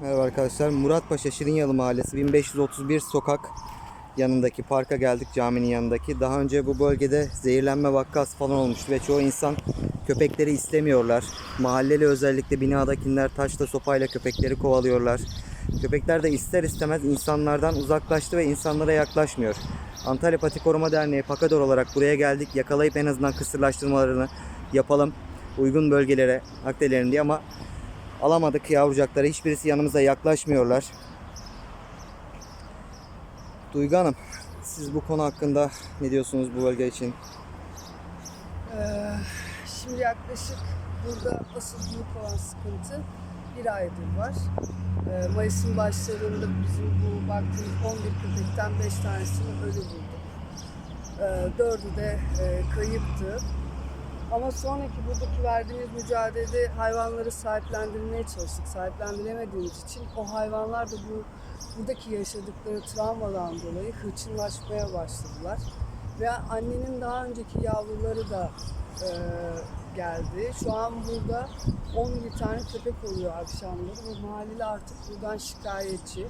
Merhaba arkadaşlar. Muratpaşa Şirinyalı Mahallesi 1531 sokak yanındaki parka geldik caminin yanındaki. Daha önce bu bölgede zehirlenme vakası falan olmuştu ve çoğu insan köpekleri istemiyorlar. Mahalleli özellikle binadakiler taşla sopayla köpekleri kovalıyorlar. Köpekler de ister istemez insanlardan uzaklaştı ve insanlara yaklaşmıyor. Antalya Pati Koruma Derneği Pakador olarak buraya geldik. Yakalayıp en azından kısırlaştırmalarını yapalım. Uygun bölgelere aktaralım diye ama alamadık yavrucakları. Hiçbirisi yanımıza yaklaşmıyorlar. Duygu Hanım, siz bu konu hakkında ne diyorsunuz bu bölge için? Ee, şimdi yaklaşık burada asıl büyük olan sıkıntı bir aydır var. Ee, Mayıs'ın başlarında bizim bu baktığımız 11 köpekten 5 tanesini ölü bulduk. Ee, dördü de e, kayıptı. Ama sonraki buradaki verdiğimiz mücadelede hayvanları sahiplendirmeye çalıştık. Sahiplendiremediğimiz için o hayvanlar da bu buradaki yaşadıkları travmadan dolayı hırçınlaşmaya başladılar. Ve annenin daha önceki yavruları da e, geldi. Şu an burada 11 tane köpek oluyor akşamları ve mahalleli artık buradan şikayetçi.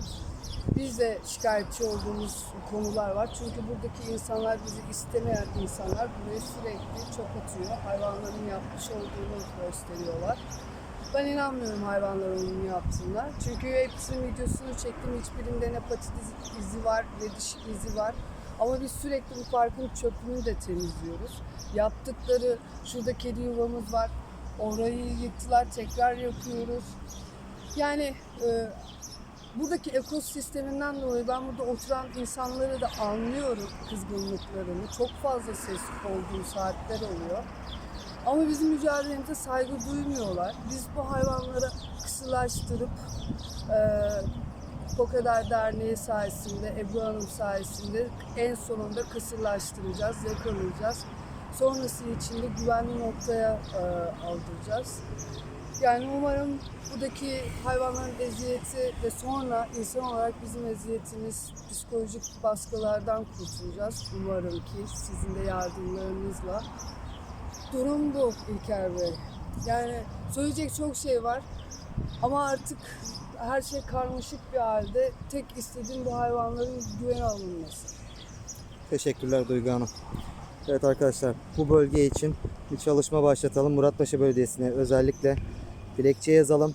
Biz de şikayetçi olduğumuz konular var. Çünkü buradaki insanlar bizi istemeyen insanlar buraya sürekli çöp atıyor. Hayvanların yapmış olduğunu gösteriyorlar. Ben inanmıyorum hayvanlara onu yapsınlar. Çünkü hepsinin videosunu çektim. Hiçbirinde ne pati izi var ne diş izi var. Ama biz sürekli bu parkın çöpünü de temizliyoruz. Yaptıkları, şurada kedi yuvamız var. Orayı yıktılar, tekrar yapıyoruz. Yani e, buradaki ekosisteminden dolayı ben burada oturan insanları da anlıyorum kızgınlıklarını. Çok fazla ses olduğu saatler oluyor. Ama bizim mücadelemize saygı duymuyorlar. Biz bu hayvanları kısırlaştırıp e, Pokader Derneği sayesinde, Ebru Hanım sayesinde en sonunda kısırlaştıracağız, yakalayacağız. Sonrası için de güvenli noktaya e, aldıracağız. Yani umarım buradaki hayvanların eziyeti ve sonra insan olarak bizim eziyetimiz psikolojik baskılardan kurtulacağız. Umarım ki sizin de yardımlarınızla. Durum bu İlker Bey. Yani söyleyecek çok şey var ama artık her şey karmaşık bir halde. Tek istediğim bu hayvanların güvene alınması. Teşekkürler Duygu Hanım. Evet arkadaşlar bu bölge için bir çalışma başlatalım. Muratpaşa Belediyesi'ne özellikle dilekçe yazalım.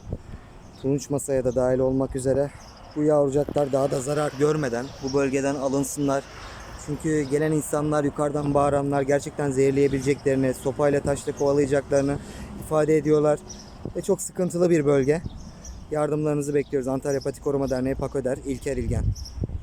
Tunç masaya da dahil olmak üzere bu yavrucaklar daha da zarar görmeden bu bölgeden alınsınlar. Çünkü gelen insanlar yukarıdan bağıranlar gerçekten zehirleyebileceklerini, sopayla taşla kovalayacaklarını ifade ediyorlar. Ve çok sıkıntılı bir bölge. Yardımlarınızı bekliyoruz. Antalya Pati Koruma Derneği Pakoder İlker İlgen.